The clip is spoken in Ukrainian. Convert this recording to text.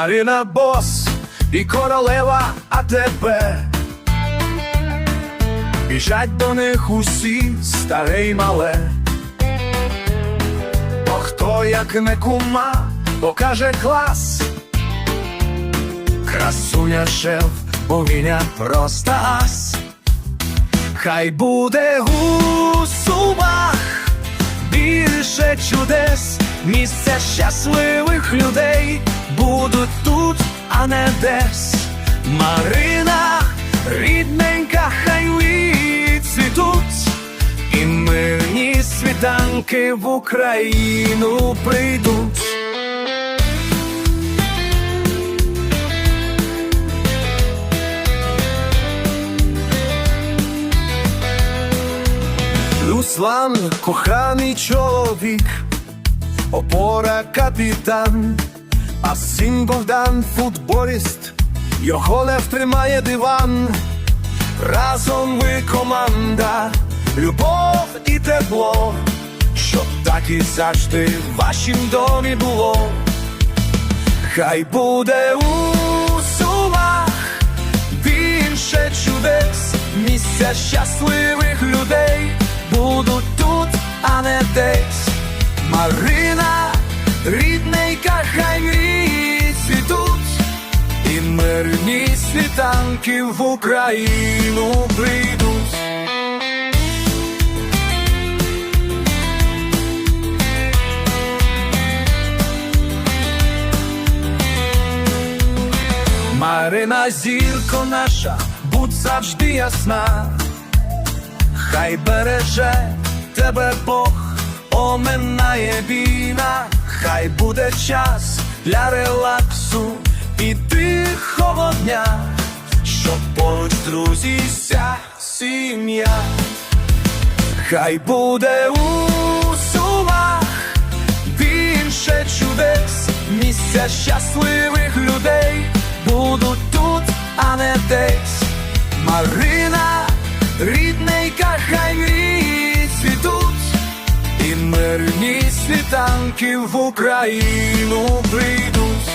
Марина Бос і королева АТБ. Біжать до них усі старе й мале. Бо хто як не кума, покаже клас. Красуня шеф, богиня просто ас. Хай буде у сумах більше чудес, місце щасливих людей будуть тут, а не десь. Марина, рідненька, хай відцвітуть, і мирні світанки в Україну прийдуть. Руслан, коханий чоловік, опора капітан, а син Богдан футболіст, його лев тримає диван. Разом ви команда, любов і тепло, щоб так і завжди в вашім домі було. Хай буде у сумах більше чудес, місця щасливих людей будуть тут, а не десь. Марина, рідненька, хай мрії цвітуть, і мирні світанки в Україну прийдуть. Марина зірко наша, будь завжди ясна, хай береже тебе Бог, оминає війна, хай буде час для релаксу і тихого дня, щоб поруч друзі сім'я, хай буде у сумах більше чудес, місця щасливих людей будуть тут, а не десь. Марина, мирні світанки в Україну прийдуть.